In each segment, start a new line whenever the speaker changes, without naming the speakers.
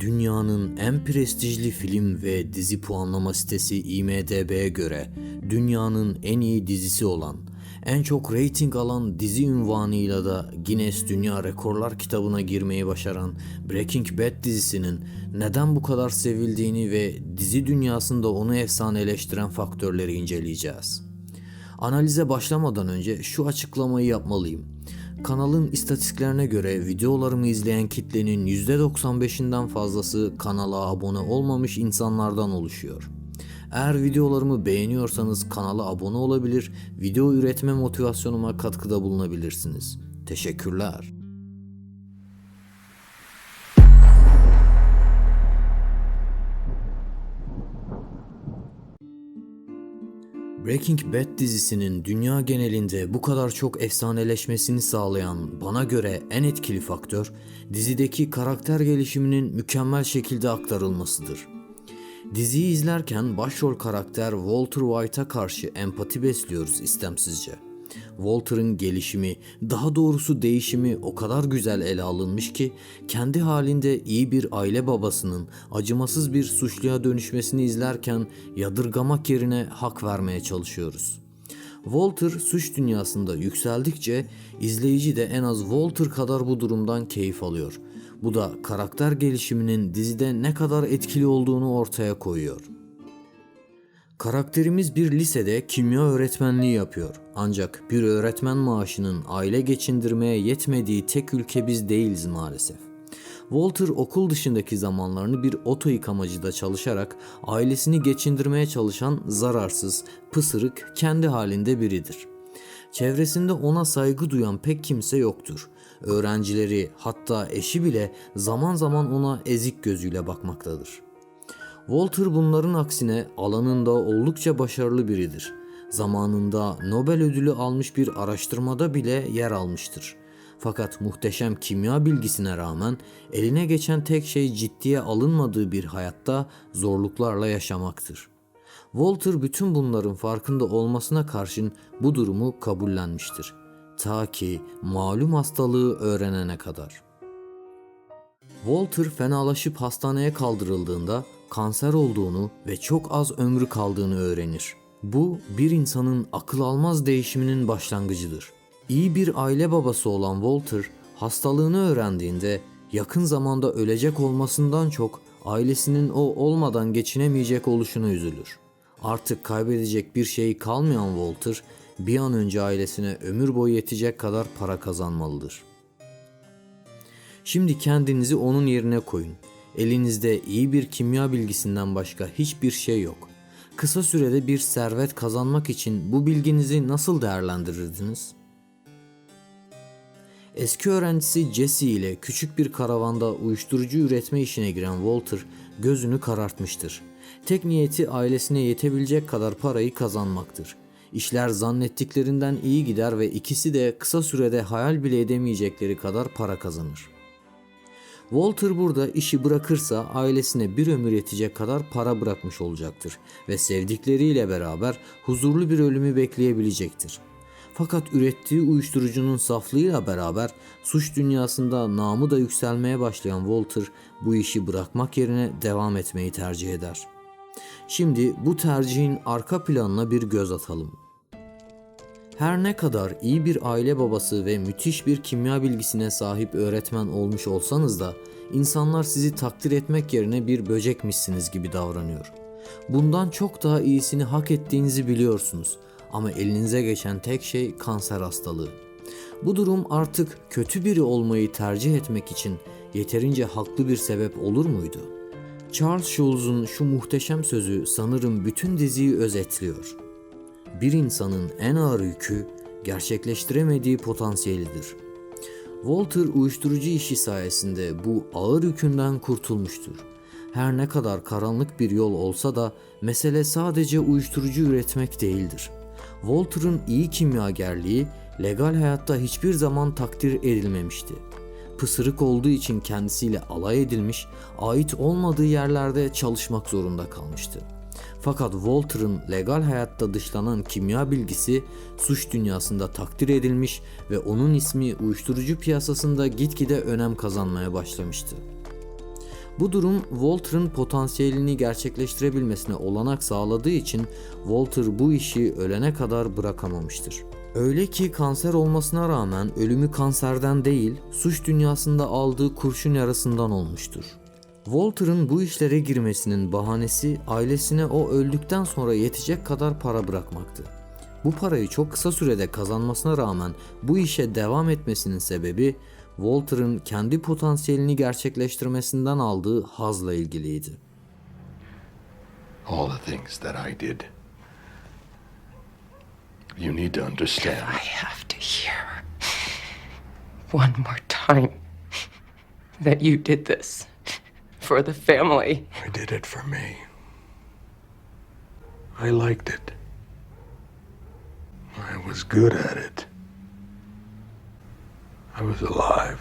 Dünyanın en prestijli film ve dizi puanlama sitesi IMDb'ye göre dünyanın en iyi dizisi olan, en çok reyting alan dizi ünvanıyla da Guinness Dünya Rekorlar kitabına girmeyi başaran Breaking Bad dizisinin neden bu kadar sevildiğini ve dizi dünyasında onu efsaneleştiren faktörleri inceleyeceğiz. Analize başlamadan önce şu açıklamayı yapmalıyım. Kanalın istatistiklerine göre videolarımı izleyen kitlenin %95'inden fazlası kanala abone olmamış insanlardan oluşuyor. Eğer videolarımı beğeniyorsanız kanala abone olabilir, video üretme motivasyonuma katkıda bulunabilirsiniz. Teşekkürler. Breaking Bad dizisinin dünya genelinde bu kadar çok efsaneleşmesini sağlayan bana göre en etkili faktör dizideki karakter gelişiminin mükemmel şekilde aktarılmasıdır. Diziyi izlerken başrol karakter Walter White'a karşı empati besliyoruz istemsizce. Walter'ın gelişimi, daha doğrusu değişimi o kadar güzel ele alınmış ki kendi halinde iyi bir aile babasının acımasız bir suçluya dönüşmesini izlerken yadırgamak yerine hak vermeye çalışıyoruz. Walter suç dünyasında yükseldikçe izleyici de en az Walter kadar bu durumdan keyif alıyor. Bu da karakter gelişiminin dizide ne kadar etkili olduğunu ortaya koyuyor. Karakterimiz bir lisede kimya öğretmenliği yapıyor. Ancak bir öğretmen maaşının aile geçindirmeye yetmediği tek ülke biz değiliz maalesef. Walter okul dışındaki zamanlarını bir oto yıkamacıda çalışarak ailesini geçindirmeye çalışan zararsız, pısırık, kendi halinde biridir. Çevresinde ona saygı duyan pek kimse yoktur. Öğrencileri hatta eşi bile zaman zaman ona ezik gözüyle bakmaktadır.'' Walter bunların aksine alanında oldukça başarılı biridir. Zamanında Nobel ödülü almış bir araştırmada bile yer almıştır. Fakat muhteşem kimya bilgisine rağmen eline geçen tek şey ciddiye alınmadığı bir hayatta zorluklarla yaşamaktır. Walter bütün bunların farkında olmasına karşın bu durumu kabullenmiştir. Ta ki malum hastalığı öğrenene kadar. Walter fenalaşıp hastaneye kaldırıldığında kanser olduğunu ve çok az ömrü kaldığını öğrenir. Bu bir insanın akıl almaz değişiminin başlangıcıdır. İyi bir aile babası olan Walter hastalığını öğrendiğinde yakın zamanda ölecek olmasından çok ailesinin o olmadan geçinemeyecek oluşuna üzülür. Artık kaybedecek bir şey kalmayan Walter bir an önce ailesine ömür boyu yetecek kadar para kazanmalıdır. Şimdi kendinizi onun yerine koyun. Elinizde iyi bir kimya bilgisinden başka hiçbir şey yok. Kısa sürede bir servet kazanmak için bu bilginizi nasıl değerlendirirdiniz? Eski öğrencisi Jesse ile küçük bir karavanda uyuşturucu üretme işine giren Walter gözünü karartmıştır. Tek niyeti ailesine yetebilecek kadar parayı kazanmaktır. İşler zannettiklerinden iyi gider ve ikisi de kısa sürede hayal bile edemeyecekleri kadar para kazanır. Walter burada işi bırakırsa ailesine bir ömür yetecek kadar para bırakmış olacaktır ve sevdikleriyle beraber huzurlu bir ölümü bekleyebilecektir. Fakat ürettiği uyuşturucunun saflığıyla beraber suç dünyasında namı da yükselmeye başlayan Walter bu işi bırakmak yerine devam etmeyi tercih eder. Şimdi bu tercihin arka planına bir göz atalım. Her ne kadar iyi bir aile babası ve müthiş bir kimya bilgisine sahip öğretmen olmuş olsanız da insanlar sizi takdir etmek yerine bir böcekmişsiniz gibi davranıyor. Bundan çok daha iyisini hak ettiğinizi biliyorsunuz ama elinize geçen tek şey kanser hastalığı. Bu durum artık kötü biri olmayı tercih etmek için yeterince haklı bir sebep olur muydu? Charles Schulz'un şu muhteşem sözü sanırım bütün diziyi özetliyor bir insanın en ağır yükü gerçekleştiremediği potansiyelidir. Walter uyuşturucu işi sayesinde bu ağır yükünden kurtulmuştur. Her ne kadar karanlık bir yol olsa da mesele sadece uyuşturucu üretmek değildir. Walter'ın iyi kimyagerliği legal hayatta hiçbir zaman takdir edilmemişti. Pısırık olduğu için kendisiyle alay edilmiş, ait olmadığı yerlerde çalışmak zorunda kalmıştı. Fakat Walter'ın legal hayatta dışlanan kimya bilgisi suç dünyasında takdir edilmiş ve onun ismi uyuşturucu piyasasında gitgide önem kazanmaya başlamıştı. Bu durum Walter'ın potansiyelini gerçekleştirebilmesine olanak sağladığı için Walter bu işi ölene kadar bırakamamıştır. Öyle ki kanser olmasına rağmen ölümü kanserden değil, suç dünyasında aldığı kurşun yarasından olmuştur. Walter'ın bu işlere girmesinin bahanesi ailesine o öldükten sonra yetecek kadar para bırakmaktı. Bu parayı çok kısa sürede kazanmasına rağmen bu işe devam etmesinin sebebi Walter'ın kendi potansiyelini gerçekleştirmesinden aldığı hazla ilgiliydi.
All the things that I did. You need to understand.
I have to hear one more time that you did this for the family.
I did it for me. I liked it. I was good at it. I was alive.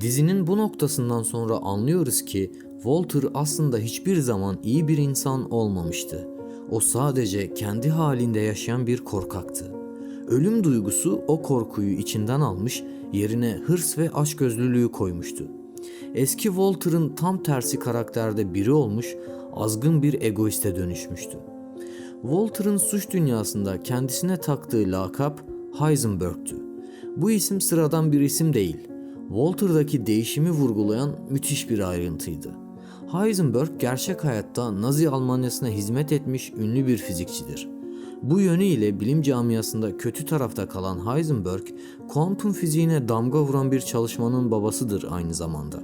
Dizinin bu noktasından sonra anlıyoruz ki Walter aslında hiçbir zaman iyi bir insan olmamıştı. O sadece kendi halinde yaşayan bir korkaktı. Ölüm duygusu o korkuyu içinden almış, yerine hırs ve açgözlülüğü koymuştu. Eski Walter'ın tam tersi karakterde biri olmuş, azgın bir egoiste dönüşmüştü. Walter'ın suç dünyasında kendisine taktığı lakap Heisenberg'tü. Bu isim sıradan bir isim değil. Walter'daki değişimi vurgulayan müthiş bir ayrıntıydı. Heisenberg gerçek hayatta Nazi Almanyası'na hizmet etmiş ünlü bir fizikçidir. Bu yönüyle bilim camiasında kötü tarafta kalan Heisenberg, kuantum fiziğine damga vuran bir çalışmanın babasıdır aynı zamanda.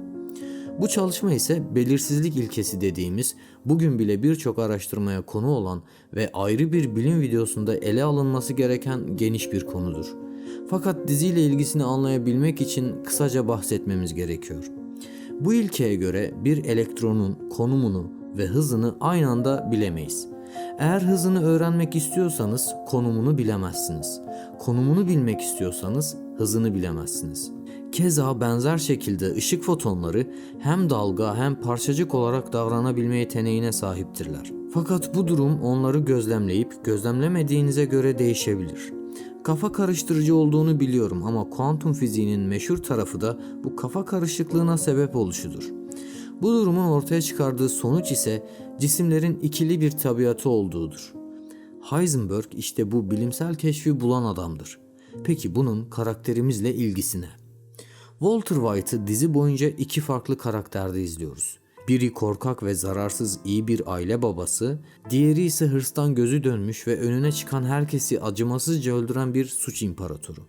Bu çalışma ise belirsizlik ilkesi dediğimiz bugün bile birçok araştırmaya konu olan ve ayrı bir bilim videosunda ele alınması gereken geniş bir konudur. Fakat diziyle ilgisini anlayabilmek için kısaca bahsetmemiz gerekiyor. Bu ilkeye göre bir elektronun konumunu ve hızını aynı anda bilemeyiz. Eğer hızını öğrenmek istiyorsanız konumunu bilemezsiniz. Konumunu bilmek istiyorsanız hızını bilemezsiniz. Keza benzer şekilde ışık fotonları hem dalga hem parçacık olarak davranabilme yeteneğine sahiptirler. Fakat bu durum onları gözlemleyip gözlemlemediğinize göre değişebilir. Kafa karıştırıcı olduğunu biliyorum ama kuantum fiziğinin meşhur tarafı da bu kafa karışıklığına sebep oluşudur. Bu durumun ortaya çıkardığı sonuç ise cisimlerin ikili bir tabiatı olduğudur. Heisenberg işte bu bilimsel keşfi bulan adamdır. Peki bunun karakterimizle ilgisine? Walter White'ı dizi boyunca iki farklı karakterde izliyoruz. Biri korkak ve zararsız iyi bir aile babası, diğeri ise hırstan gözü dönmüş ve önüne çıkan herkesi acımasızca öldüren bir suç imparatoru.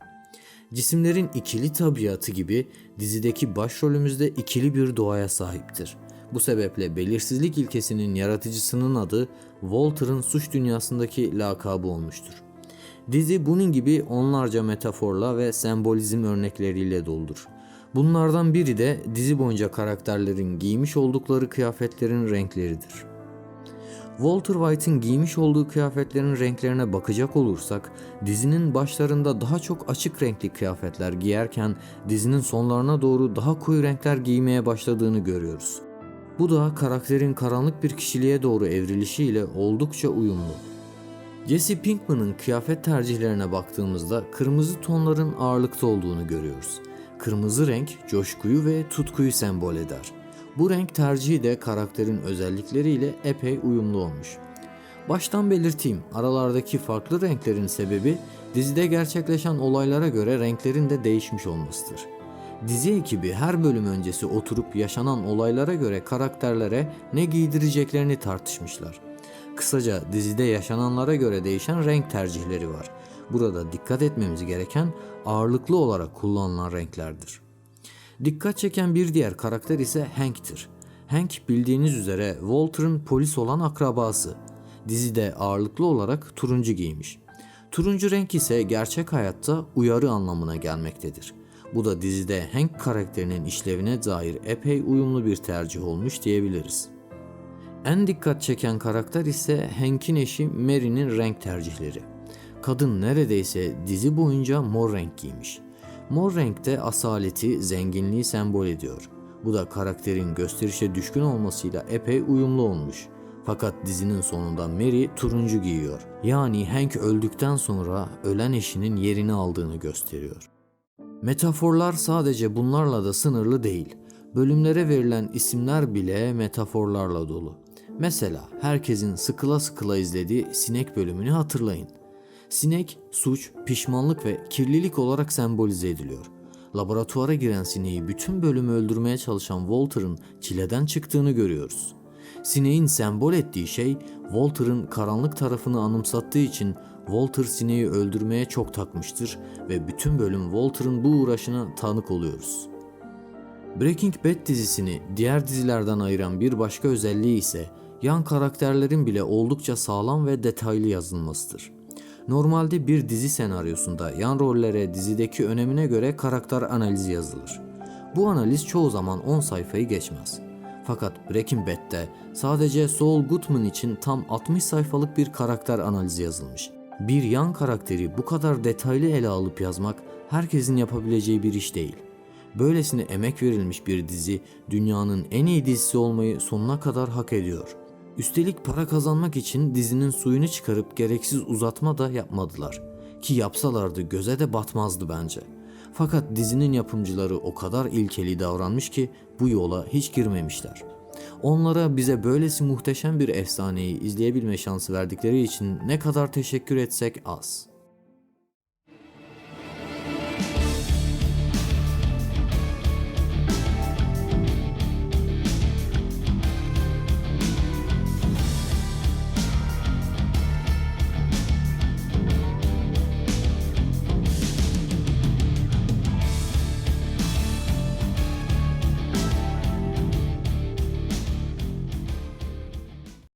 Cisimlerin ikili tabiatı gibi dizideki başrolümüzde ikili bir doğaya sahiptir. Bu sebeple belirsizlik ilkesinin yaratıcısının adı Walter'ın suç dünyasındaki lakabı olmuştur. Dizi bunun gibi onlarca metaforla ve sembolizm örnekleriyle doludur. Bunlardan biri de dizi boyunca karakterlerin giymiş oldukları kıyafetlerin renkleridir. Walter White'ın giymiş olduğu kıyafetlerin renklerine bakacak olursak, dizinin başlarında daha çok açık renkli kıyafetler giyerken dizinin sonlarına doğru daha koyu renkler giymeye başladığını görüyoruz. Bu da karakterin karanlık bir kişiliğe doğru evrilişiyle oldukça uyumlu. Jesse Pinkman'ın kıyafet tercihlerine baktığımızda kırmızı tonların ağırlıkta olduğunu görüyoruz. Kırmızı renk coşkuyu ve tutkuyu sembol eder. Bu renk tercihi de karakterin özellikleriyle epey uyumlu olmuş. Baştan belirteyim, aralardaki farklı renklerin sebebi dizide gerçekleşen olaylara göre renklerin de değişmiş olmasıdır. Dizi ekibi her bölüm öncesi oturup yaşanan olaylara göre karakterlere ne giydireceklerini tartışmışlar. Kısaca dizide yaşananlara göre değişen renk tercihleri var. Burada dikkat etmemiz gereken ağırlıklı olarak kullanılan renklerdir. Dikkat çeken bir diğer karakter ise Hank'tir. Hank bildiğiniz üzere Walter'ın polis olan akrabası. Dizide ağırlıklı olarak turuncu giymiş. Turuncu renk ise gerçek hayatta uyarı anlamına gelmektedir. Bu da dizide Hank karakterinin işlevine dair epey uyumlu bir tercih olmuş diyebiliriz. En dikkat çeken karakter ise Hank'in eşi Mary'nin renk tercihleri. Kadın neredeyse dizi boyunca mor renk giymiş. Mor renkte asaleti, zenginliği sembol ediyor. Bu da karakterin gösterişe düşkün olmasıyla epey uyumlu olmuş. Fakat dizinin sonunda Mary turuncu giyiyor. Yani Hank öldükten sonra ölen eşinin yerini aldığını gösteriyor. Metaforlar sadece bunlarla da sınırlı değil. Bölümlere verilen isimler bile metaforlarla dolu. Mesela herkesin sıkıla sıkıla izlediği sinek bölümünü hatırlayın. Sinek, suç, pişmanlık ve kirlilik olarak sembolize ediliyor. Laboratuvara giren sineği bütün bölümü öldürmeye çalışan Walter'ın çileden çıktığını görüyoruz. Sineğin sembol ettiği şey Walter'ın karanlık tarafını anımsattığı için Walter sineği öldürmeye çok takmıştır ve bütün bölüm Walter'ın bu uğraşına tanık oluyoruz. Breaking Bad dizisini diğer dizilerden ayıran bir başka özelliği ise yan karakterlerin bile oldukça sağlam ve detaylı yazılmasıdır. Normalde bir dizi senaryosunda yan rollere dizideki önemine göre karakter analizi yazılır. Bu analiz çoğu zaman 10 sayfayı geçmez. Fakat Breaking Bad'de sadece Saul Goodman için tam 60 sayfalık bir karakter analizi yazılmış. Bir yan karakteri bu kadar detaylı ele alıp yazmak herkesin yapabileceği bir iş değil. Böylesine emek verilmiş bir dizi dünyanın en iyi dizisi olmayı sonuna kadar hak ediyor. Üstelik para kazanmak için dizinin suyunu çıkarıp gereksiz uzatma da yapmadılar. Ki yapsalardı göze de batmazdı bence. Fakat dizinin yapımcıları o kadar ilkeli davranmış ki bu yola hiç girmemişler. Onlara bize böylesi muhteşem bir efsaneyi izleyebilme şansı verdikleri için ne kadar teşekkür etsek az.